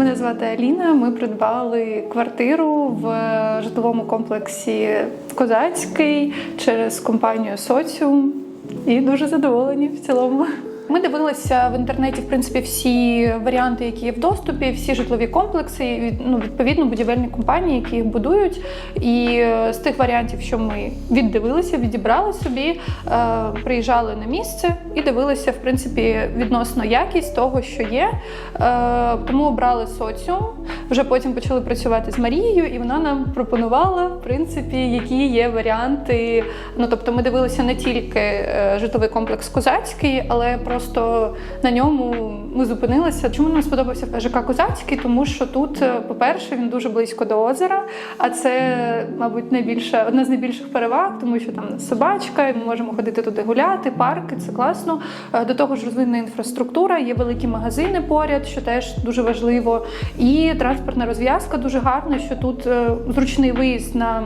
Мене звати Аліна. Ми придбали квартиру в житловому комплексі Козацький через компанію Соціум і дуже задоволені в цілому. Ми дивилися в інтернеті в принципі всі варіанти, які є в доступі, всі житлові комплекси, ну, відповідно будівельні компанії, які їх будують. І е, з тих варіантів, що ми віддивилися, відібрали собі, е, приїжджали на місце і дивилися в принципі відносно якість того, що є. Е, Тому обрали соціум. Вже потім почали працювати з Марією, і вона нам пропонувала в принципі, які є варіанти. Ну тобто, ми дивилися не тільки житловий комплекс Козацький, але просто на ньому ми зупинилися. Чому нам сподобався ЖК Козацький? Тому що тут, е, по-перше, він дуже близько до озера, а це, мабуть, найбільша одна з найбільших переваг, тому що там собачка, і ми можемо ходити туди гуляти, парки, це класно. Е, До того ж, розвинена інфраструктура, є великі магазини поряд, що теж дуже важливо. І транспортна розв'язка дуже гарна, що тут е, зручний виїзд на.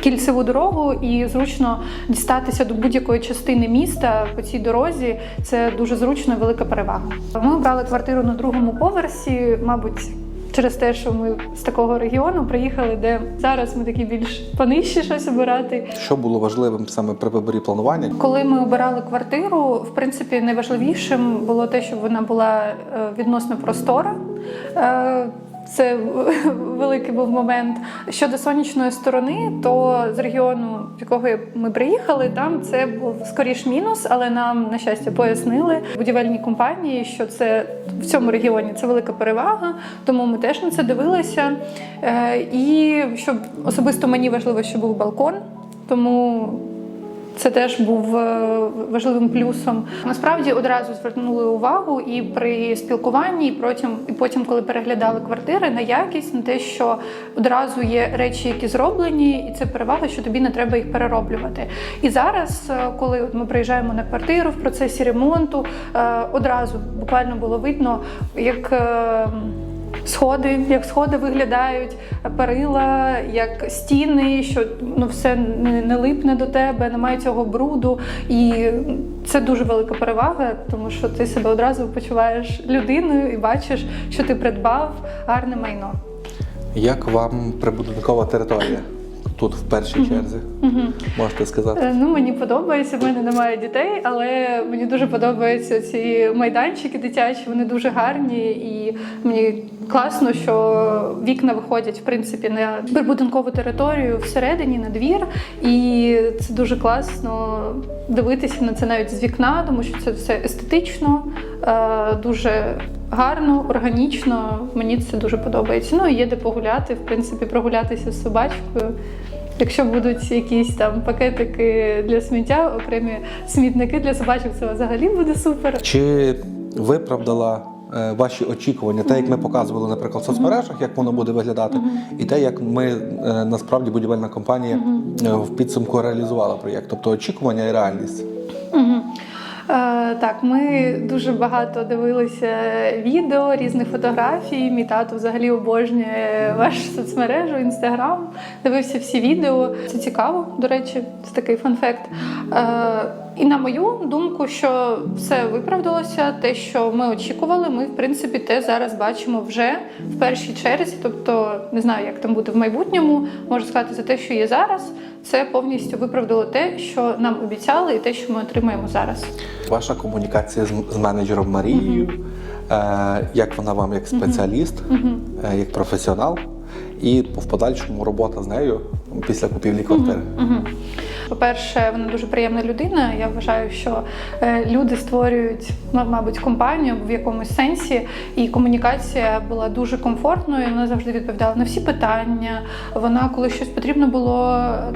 Кільцеву дорогу і зручно дістатися до будь-якої частини міста по цій дорозі. Це дуже зручно і велика перевага. Ми обрали квартиру на другому поверсі, мабуть. Через те, що ми з такого регіону приїхали, де зараз ми такі більш понижчі щось обирати. Що було важливим саме при виборі планування? Коли ми обирали квартиру, в принципі, найважливішим було те, щоб вона була е, відносно простора. Це великий був момент. Щодо сонячної сторони, то з регіону, з якого ми приїхали, там це був скоріш мінус, але нам на щастя пояснили будівельні компанії, що це в цьому регіоні це велика перевага, тому ми теж на це дивилися. Е, І щоб особисто мені важливо, щоб був балкон, тому це теж був е, важливим плюсом. Насправді одразу звернули увагу і при спілкуванні, і потім, і потім, коли переглядали квартири, на якість, на те, що одразу є речі, які зроблені, і це перевага, що тобі не треба їх перероблювати. І зараз, е, коли ми приїжджаємо на квартиру в процесі ремонту, е, одразу буквально було видно, як. Сходи, як сходи виглядають, перила, як стіни, що ну все не, не липне до тебе, немає цього бруду. І це дуже велика перевага, тому що ти себе одразу почуваєш людиною і бачиш, що ти придбав гарне майно. Як вам прибудинкова територія тут в першій черзі? Можете сказати? Е, Ну, мені подобається. В мене немає дітей, але мені дуже подобаються ці майданчики дитячі. Вони дуже гарні, і мені класно, що вікна виходять в принципі на прибудинкову територію всередині, на двір. І це дуже класно дивитися на це навіть з вікна, тому що це все естетично, е, дуже гарно, органічно. Мені це дуже подобається. Ну і є де погуляти, в принципі, прогулятися з собачкою. Якщо будуть якісь там пакетики для сміття, окремі смітники для собачок, це взагалі буде супер. Чи виправдала ваші очікування, те, як ми показували, наприклад, в соцмережах, як воно буде виглядати, і те, як ми е, насправді будівельна компанія е, в підсумку реалізувала проєкт, тобто очікування і реальність. Так, ми дуже багато дивилися відео, різних фотографій. Мій тато взагалі обожнює вашу соцмережу, інстаграм. Дивився всі відео. Це цікаво, до речі, це такий фан-факт. Е, і на мою думку, що все виправдалося, те, що ми очікували, ми в принципі те зараз бачимо вже в першій черзі. Тобто не знаю, як там буде в майбутньому. Можу сказати за те, що є зараз. Це повністю виправдало те, що нам обіцяли, і те, що ми отримаємо зараз. Ваша комунікація з, з менеджером Марією, е, як вона вам як спеціаліст, е, як професіонал, і в подальшому робота з нею після купівлі квартири. По-перше, вона дуже приємна людина. Я вважаю, що е, люди створюють, ну, мабуть, компанію в якомусь сенсі, і комунікація була дуже комфортною. Вона завжди відповідала на всі питання. Вона, коли щось потрібно було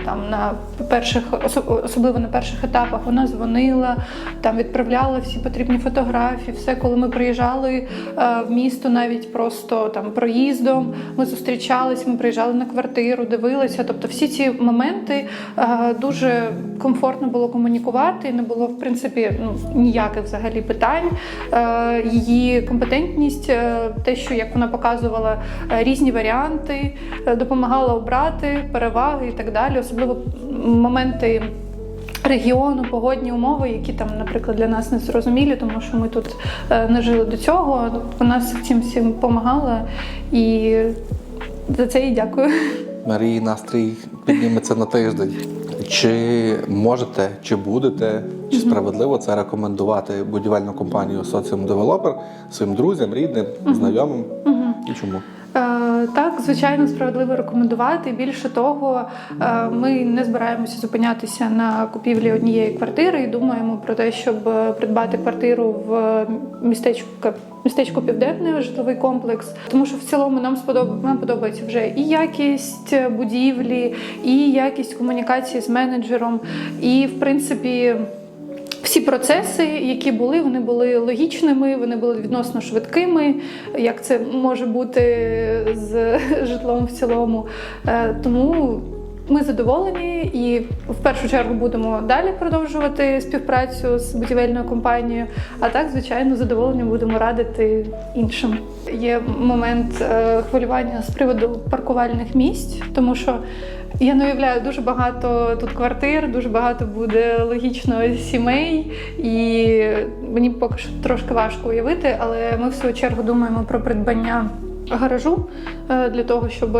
там на перших, особливо на перших етапах, вона дзвонила, там відправляла всі потрібні фотографії. Все, коли ми приїжджали е, в місто, навіть просто там проїздом, ми зустрічались, ми приїжджали на квартиру, дивилися. Тобто, всі ці моменти е, дуже комфортно було комунікувати. Не було в принципі ну ніяких взагалі питань. Е, Її компетентність, е, те, що як вона показувала е, різні варіанти, допомагала обрати переваги і так далі, особливо моменти. регіону, погодні умови, які там, наприклад, для нас не зрозумілі, тому що ми тут не жили до цього. Вона цим всім допомагала і за це їй дякую. Марії настрій підніметься на тиждень. Чи можете, чи будете, чи справедливо це рекомендувати будівельну компанію соціум девелопер своїм друзям, рідним, знайомим? І чому? Е, Так, звичайно, справедливо рекомендувати. Більше того, е, ми не збираємося зупинятися на купівлі однієї квартири і думаємо про те, щоб е, придбати квартиру в містечку. Містечко Південне житловий комплекс, тому що в цілому нам сподоб... нам подобається вже і якість будівлі, і якість комунікації з менеджером, і в принципі всі процеси, які були, вони були логічними, вони були відносно швидкими, як це може бути з житлом в цілому. Е, Тому ми задоволені і в першу чергу будемо далі продовжувати співпрацю з будівельною компанією. А так, звичайно, з задоволенням будемо радити іншим. Є момент е, хвилювання з приводу паркувальних місць, тому що. Я не уявляю дуже багато тут квартир, дуже багато буде логічно сімей, і мені поки що трошки важко уявити, але ми в свою чергу думаємо про придбання гаражу е, для того, щоб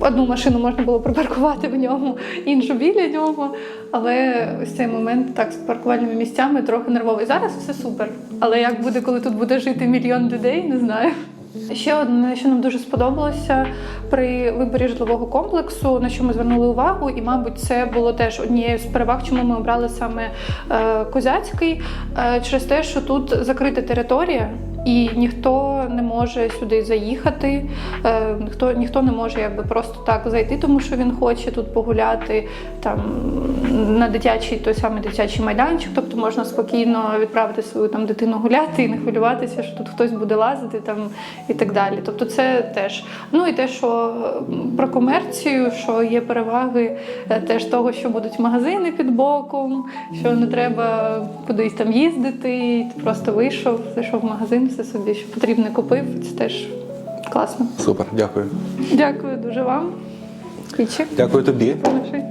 одну машину можна було припаркувати в ньому, іншу біля нього. Але ось цей момент так з паркувальними місцями трохи нервовий. Зараз все супер. Але як буде, коли тут буде жити мільйон людей, не знаю. Ще одне, що нам дуже сподобалося при виборі житлового комплексу, на що ми звернули увагу, і, мабуть, це було теж однією з переваг, чому ми обрали саме е, Козяцький, е, через те, що тут закрита територія. І ніхто не може сюди заїхати, е, ніхто, ніхто не може якби просто так зайти, тому що він хоче тут погуляти там на дитячий той самий дитячий майданчик. Тобто можна спокійно відправити свою там дитину гуляти і не хвилюватися, що тут хтось буде лазити там і так далі. Тобто, це теж. Ну і те, що про комерцію, що є переваги е, теж того, що будуть магазини під боком, що не треба кудись там їздити, ти просто вийшов, зайшов в магазин, все собі, що потрібне купив. Це теж класно. Супер, дякую. Дякую дуже вам. Дякую тобі. нашій.